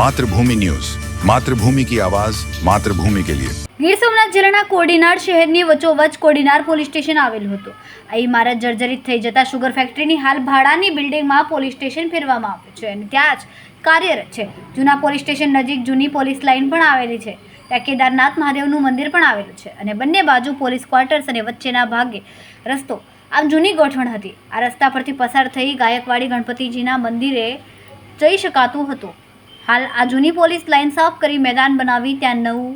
Mathrubhumi news. Mathrubhumi કી આવાજ, માતૃભૂમિ કે લિયે ગીર સોમનાથ જિલ્લાના કોડીનાર શહેરની વચ્ચોવચ કોડીનાર પોલીસ સ્ટેશન આવેલું હતું. આ ઇમારત જર્જરિત થઈ જતા શુગર ફેક્ટરીની હાલ ભાડાની બિલ્ડિંગમાં પોલીસ સ્ટેશન ફેરવામાં આવ્યું છે અને ત્યાં જ કાર્યરત છે. જૂના પોલીસ સ્ટેશન નજીક જૂની પોલીસ લાઇન પણ આવેલી છે. ત્યાં કેદારનાથ મહાદેવનું મંદિર પણ આવેલું છે અને બંને બાજુ પોલીસ ક્વાર્ટર્સ અને વચ્ચેના ભાગે રસ્તો આમ જૂની ગોઠવણ હતી. આ રસ્તા પરથી પસાર થઈ ગાયકવાડી ગણપતિજીના મંદિરે જઈ શકાતું હતું. હાલ આ જૂની પોલીસ લાઇન સાફ કરી મેદાન બનાવી ત્યાં નવું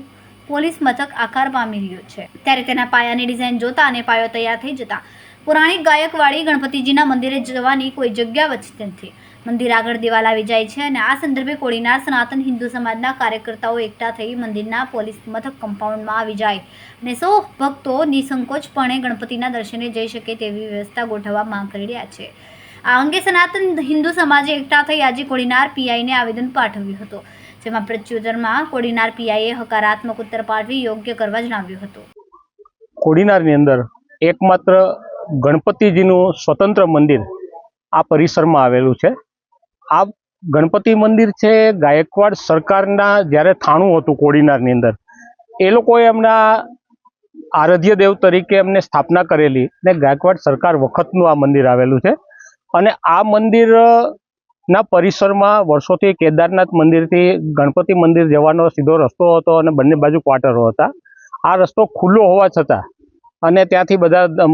પોલીસ મથક આકાર પામી રહ્યું છે. ત્યારે તેના પાયાની ડિઝાઇન જોતા અને પાયો તૈયાર થઈ જતા પુરાણિક ગાયકવાડી ગણપતિજીના મંદિરે જવાની કોઈ જગ્યા વચ્ચે નથી મંદિર આગળ દિવાલ આવી જાય છે અને આ સંદર્ભે કોળીના સનાતન હિન્દુ સમાજના કાર્યકર્તાઓ એકઠા થઈ મંદિરના પોલીસ મથક કમ્પાઉન્ડમાં આવી જાય. અને સૌ ભક્તો નિસંકોચપણે ગણપતિના દર્શને જઈ શકે તેવી વ્યવસ્થા ગોઠવવા માંગ કરી રહ્યા છે. આ અંગે સનાતન હિન્દુ સમાજે એકઠા થઈ આજે કોડીનાર પીઆઈને આવેદન પાઠવ્યું હતું, જેમાં પ્રત્યુત્તરમાં કોડીનાર પીઆઈએ હકારાત્મક ઉત્તર પાઠવી યોગ્ય કરવા જણાવ્યું હતું. કોડીનારની અંદર એકમાત્ર ગણપતિજીનું સ્વતંત્ર મંદિર આ પરિસરમાં આવેલું છે. આ ગણપતિ મંદિર છે, ગાયકવાડ સરકારના જ્યારે થાણું હતું કોડીનારની અંદર, એ લોકોએ એમના આરાધ્ય દેવ તરીકે એમને સ્થાપના કરેલી ને ગાયકવાડ સરકાર વખતનું આ મંદિર આવેલું છે. અને આ મંદિર ના પરિસરમાં વર્ષોથી કેદારનાથ મંદિરથી ગણપતિ મંદિર જવાનો સીધો રસ્તો હતો અને બંને બાજુ ક્વાર્ટરો હતા. આ રસ્તો ખુલ્લો હોવા છતાં અને ત્યાંથી બધા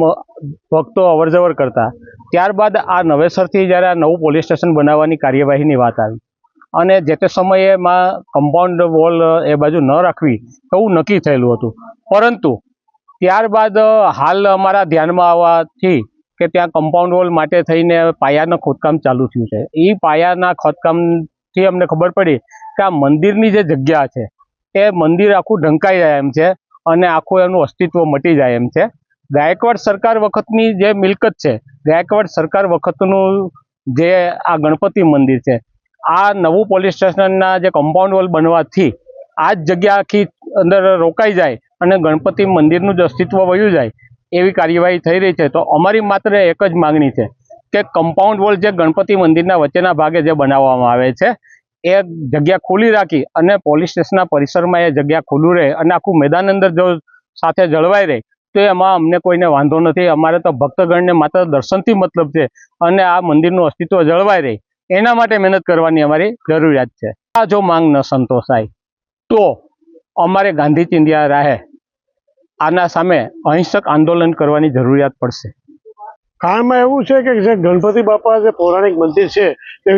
ભક્તો અવરજવર કરતા. ત્યારબાદ આ નવેસરથી જ્યારે આ નવું પોલીસ સ્ટેશન બનાવવાની કાર્યવાહીની વાત આવી અને જે તે સમયે એમાં કમ્પાઉન્ડ વોલ એ બાજુ ન રાખવી એવું નક્કી થયેલું હતું. પરંતુ ત્યારબાદ હાલ અમારા ધ્યાનમાં આવવાથી કે ત્યાં કમ્પાઉન્ડ વોલ માટે થઈને પાયાનું ખોદકામ ચાલુ થયું છે. એ પાયાના ખોદકામથી અમને ખબર પડી કે આ મંદિરની જે જગ્યા છે, એ મંદિર આખું ઢંકાઈ જાય એમ છે અને આખું એનું અસ્તિત્વ મટી જાય એમ છે. ગાયકવાડ સરકાર વખતની જે મિલકત છે, ગાયકવાડ સરકાર વખતનું જે આ ગણપતિ મંદિર છે, આ નવું પોલીસ સ્ટેશનના જે કમ્પાઉન્ડ વોલ બનવાથી આ જ જગ્યા આખી અંદર રોકાઈ જાય અને ગણપતિ મંદિરનું જ અસ્તિત્વ વયું જાય. એવી કાર્યવાહી થઈ રહી છે, તો અમારી માત્ર એક જ માંગણી છે કે કમ્પાઉન્ડ વોલ જે ગણપતિ મંદિરના વચ્ચેના ભાગે જે બનાવવામાં આવે છે, એ જગ્યા ખુલ્લી રાખી અને પોલીસ સ્ટેશનના પરિસરમાં એ જગ્યા ખુલ્લું રહે અને આખું મેદાન અંદર જો સાથે જળવાઈ રહે, તો એમાં અમને કોઈને વાંધો નથી. અમારે તો ભક્તગણને માત્ર દર્શનથી મતલબ છે અને આ મંદિરનું અસ્તિત્વ જળવાઈ રહે. એના માટે મહેનત કરવાની અમારી જરૂરિયાત છે. આ જો માંગ ન સંતોષાય, તો અમારે ગાંધી ચિંધ્યા રાહે આના સામે અહિંસક આંદોલન કરવાની જરૂરિયાત પડશે. કારણમાં એવું છે કે જે ગણપતિ બાપા જે પૌરાણિક મંદિર છે, એ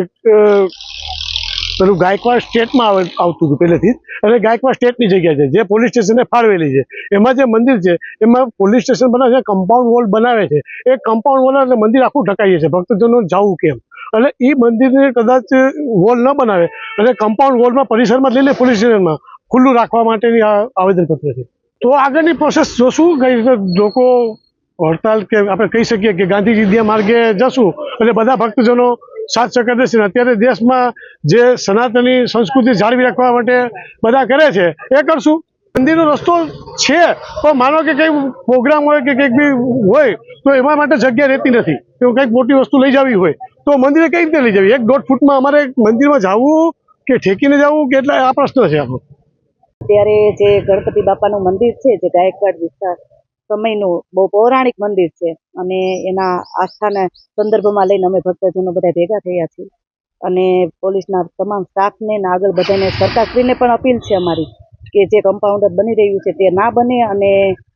પેલું ગાયકવાડ સ્ટેટમાં આવે, આવતું હતું પહેલેથી અને ગાયકવાડ સ્ટેટની જગ્યા છે, જે પોલીસ સ્ટેશને ફાળવેલી છે. એમાં જે મંદિર છે, એમાં પોલીસ સ્ટેશન બનાવે છે, કમ્પાઉન્ડ વોલ બનાવે છે. એ કમ્પાઉન્ડ વોલ એટલે મંદિર આખું ઢકાઈ છે, ભક્તજનો જવું કેમ? અને એ મંદિરને કદાચ વોલ ન બનાવે અને કમ્પાઉન્ડ વોલમાં પરિસરમાં લઈને પોલીસ સ્ટેશનમાં ખુલ્લું રાખવા માટેની આ આવેદનપત્ર છે. તો આગળની પ્રોસેસ જોશું. કઈ લોકો હડતાલ કે આપણે કહી શકીએ કે ગાંધીજી માર્ગે જશું. એટલે બધા ભક્તજનો સાથ સહકાર દેશે અત્યારે દેશમાં જે સનાતની સંસ્કૃતિ જાળવી રાખવા માટે બધા કરે છે, એ કરશું. મંદિરનો રસ્તો છે, પણ માનો કે કંઈ પ્રોગ્રામ હોય કે કંઈક બી હોય, તો એમાં માટે જગ્યા રહેતી નથી. તો કંઈક મોટી વસ્તુ લઈ જવી હોય. તો મંદિરે કઈ રીતે લઈ જવી? એક દોઢ ફૂટમાં અમારે મંદિરમાં જવું કે ઠેકીને જવું કે એટલે આ પ્રશ્ન છે આપણો. અત્યારે જે ગણપતિ બાપાનું મંદિર છે, જે ગાયકવાડ વિસ્તાર, સમયનું બહુ પૌરાણિક મંદિર છે. અને એના આસ્થાના સંદર્ભમાં લઈને અમે ભક્તજનો બધા ભેગા થયા છીએ. અને પોલીસના તમામ સ્ટાફને ને આગળ બધાને સરકારશ્રીને પણ અપીલ છે અમારી કે જે કમ્પાઉન્ડર બની રહ્યું છે તે ના બને અને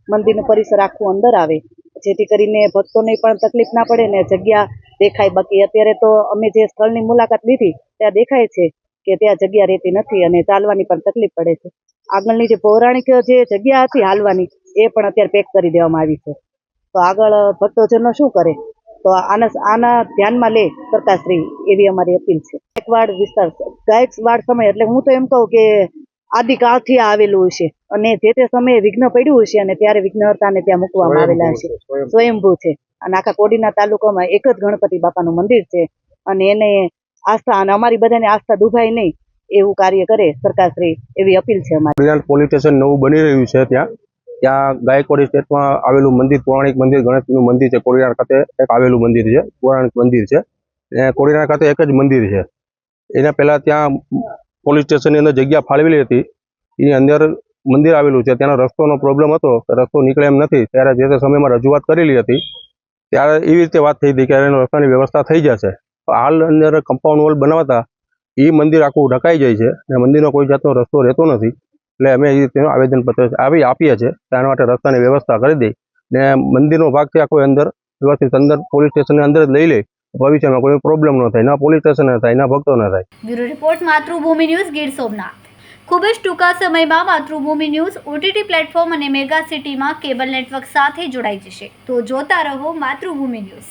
મંદિરનું પરિસર આખું અંદર આવે. જેથી કરીને ભક્તોને પણ તકલીફ ના પડે ને જગ્યા દેખાય. બાકી અત્યારે તો અમે જે સ્થળની મુલાકાત લીધી, ત્યાં દેખાય છે કે ત્યાં જગ્યા રહેતી નથી અને ચાલવાની પણ તકલીફ પડે છે. આગળની જે પૌરાણિક જે જગ્યા હતી હાલવાની એ પણ અત્યારે પેક કરી દેવામાં આવી છે. તો આગળ ભક્તોજનો શું કરે? તો આના આના ધ્યાનમાં લે કરતાશ્રી એવી અમારી અપીલ છે. ગાયકવાડ વિસ્તાર ગાયકવાડ સમય એટલે હું તો એમ કહું કે આદિકાળથી આવેલું હશે અને જે તે સમયે વિઘ્ન પડ્યું હશે અને ત્યારે વિઘ્નહર્તાને ત્યાં મૂકવામાં આવેલા હશે. સ્વયંભૂ છે. અને આખા કોડીના તાલુકામાં એક જ ગણપતિ બાપાનું મંદિર છે અને એને આસ્થા અને અમારી બધાની આસ્થા દુભાય નહીં, એવું કાર્ય કરે સરકારશ્રી, એવી અપીલ છે અમારી. પોલીસ સ્ટેશન નવું બની રહ્યું છે ત્યાં. ત્યાં ગાયકવાડી સ્ટેટમાં આવેલું મંદિર, પૌરાણિક મંદિર ગણેશનું મંદિર છે. કોડીનાર ખાતે એક આવેલું મંદિર છે, પૌરાણિક મંદિર છે. અને કોડીનાર ખાતે એક જ મંદિર છે. એના પહેલાં ત્યાં પોલીસ સ્ટેશનની અંદર જગ્યા ફાળવેલી હતી. એની અંદર મંદિર આવેલું છે. ત્યાંનો રસ્તોનો પ્રોબ્લેમ હતો. રસ્તો નીકળે એમ નથી. ત્યારે જે તે સમયમાં રજૂઆત કરેલી હતી, ત્યારે એવી રીતે વાત થઈ હતી કે રસ્તાની વ્યવસ્થા થઈ જશે. હાલ અંદર કમ્પાઉન્ડ વોલ બનાવતા, એ મંદિર આખું ઢકાઈ જાય છે અને મંદિરનો કોઈ જાતનો રસ્તો રહેતો નથી. એટલે અમે એ રીતેનું આવેદનપત્ર આવી આપીએ છીએ. તેના માટે રસ્તાની વ્યવસ્થા કરી દઈ ને મંદિરનો ભાગ છે આખો અંદર વ્યવસ્થિત અંદર પોલીસ સ્ટેશનની અંદર જ લઈ લે. ભવિષ્યમાં કોઈ પ્રોબ્લેમ ન થાય, ના પોલીસ સ્ટેશન થાય, ના ભક્તો ન થાય. Bureau report, Matrubhumi news, Gir Somnath. ખૂબ જ ટૂંકા સમયમાં માતૃભૂમિ ન્યૂઝ ઓટીટી પ્લેટફોર્મ અને મેગા સિટીમાં કેબલ નેટવર્ક સાથે જોડાઈ જશે. તો જોતા રહો માતૃભૂમિ ન્યૂઝ.